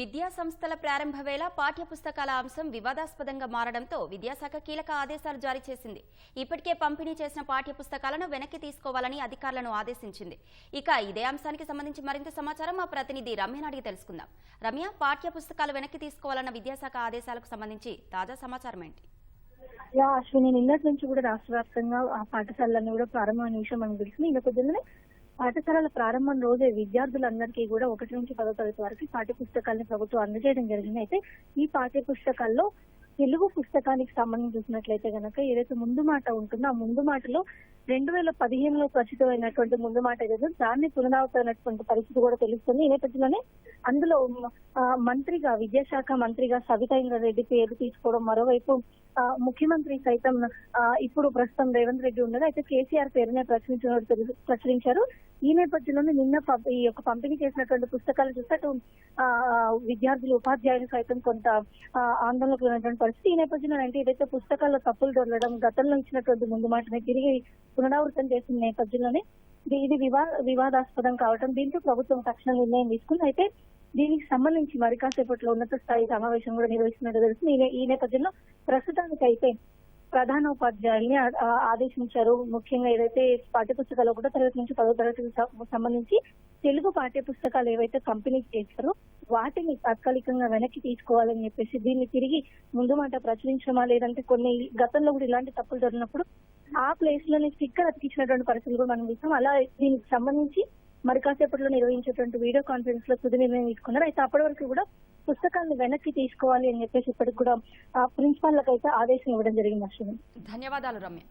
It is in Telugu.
విద్యా సంస్థల ప్రారంభ వేళ పాఠ్య పుస్తకాల అంశం వివాదాస్పదంగా మారడంతో విద్యాశాఖ కీలక ఆదేశాలు జారీ చేసింది. ఇప్పటికే పంపిణీ చేసిన పాఠ్య పుస్తకాలను వెనక్కి తీసుకోవాలని అధికారులను ఆదేశించింది. ఇక ఇదే అంశానికి సంబంధించి మరింత సమాచారం మా ప్రతినిధి రమ్యను అడిగి తెలుసుకుందాం. రమ్య పాఠ్య పుస్తకాలు వెనక్కి తీసుకోవాలన్న విద్యాశాఖ ఆదేశాలకు సంబంధించి తాజా సమాచారం ఏంటి? యా అశ్విని నిన్నటి నుంచి కూడా రాష్ట్ర వ్యాప్తంగా ఆ పాఠశాలలన్నీ కూడా ప్రారంభమైన విషయం మనకు తెలిసింది. ఇంకా పొద్దున్నే పాఠశాలల ప్రారంభం రోజే విద్యార్థులందరికీ కూడా ఒకటి నుంచి పదో తరగతి వరకు పాఠ్య పుస్తకాలను ప్రభుత్వం అందజేయడం జరిగింది. అయితే ఈ పాఠ్య పుస్తకాల్లో తెలుగు పుస్తకానికి సంబంధించి చూసినట్లయితే గనక ఏదైతే ముందు మాట ఉంటుందో ఆ ముందు మాటలో రెండు వేల పదిహేనులో ప్రచురితమైనటువంటి ముందు మాట ఏదైతే దాన్ని పునరావృతమైనటువంటి పరిస్థితి కూడా తెలుస్తుంది. ఈ నేపథ్యంలోనే అందులో మంత్రిగా విద్యాశాఖ మంత్రిగా సవితా రెడ్డి పేరు తీసుకోవడం మరోవైపు ముఖ్యమంత్రి సైతం ఇప్పుడు ప్రస్తుతం రేవంత్ రెడ్డి ఉండగా అయితే కేసీఆర్ పేరునే ప్రచురించినట్టు ప్రచురించారు. ఈ నేపథ్యంలోనే నిన్న ఈ యొక్క పంపిణీ చేసినటువంటి పుస్తకాలు చూస్తే అటు ఆ, విద్యార్థులు ఉపాధ్యాయులు సైతం కొంత ఆందోళనకు ఉన్నటువంటి పరిస్థితి. ఈ నేపథ్యంలో అంటే ఏదైతే పుస్తకాల్లో తప్పులు దొరలడం గతంలో ఇచ్చినటువంటి ముందు మాటనే తిరిగి పునరావృతం చేసిన నేపథ్యంలోనే ఇది- వివా వివాదాస్పదం కావడం దీంతో ప్రభుత్వం తక్షణ నిర్ణయం తీసుకుంది. అయితే దీనికి సంబంధించి మరి కాసేపట్లో ఉన్నత స్థాయి సమావేశం కూడా నిర్వహిస్తున్నట్టు తెలుస్తుంది. ఈ నేపథ్యంలో ప్రస్తుతానికైతే ప్రధానోపాధ్యాయుల్ని ఆ- ఆదేశించారు. ముఖ్యంగా ఏదైతే పాఠ్య పుస్తకాలు ఒకటో తరగతి నుంచి పదో తరగతికి సంబంధించి తెలుగు పాఠ్య పుస్తకాలు ఏవైతే కంపెనీ చేశారో వాటిని తాత్కాలికంగా వెనక్కి తీసుకోవాలని చెప్పేసి దీన్ని తిరిగి ముందు మాట ప్రచురించడమా లేదంటే కొన్ని గతంలో కూడా ఇలాంటి తప్పులు జరిగినప్పుడు ఆ ప్లేస్లోనే స్టిక్కర్ అతికించినటువంటి పరిస్థితులు కూడా మనం చూసాం. అలా దీనికి సంబంధించి మరి కాసేపట్లో నిర్వహించేటువంటి వీడియో కాన్ఫరెన్స్లో తుది నిర్ణయం తీసుకున్నారు. అయితే అప్పటి వరకు కూడా పుస్తకాన్ని వెనక్కి తీసుకోవాలి అని చెప్పేసి ఇప్పటికి కూడా ప్రిన్సిపాల్ అయితే ఆదేశం ఇవ్వడం జరిగింది అశ్విని. ధన్యవాదాలు రమ్య.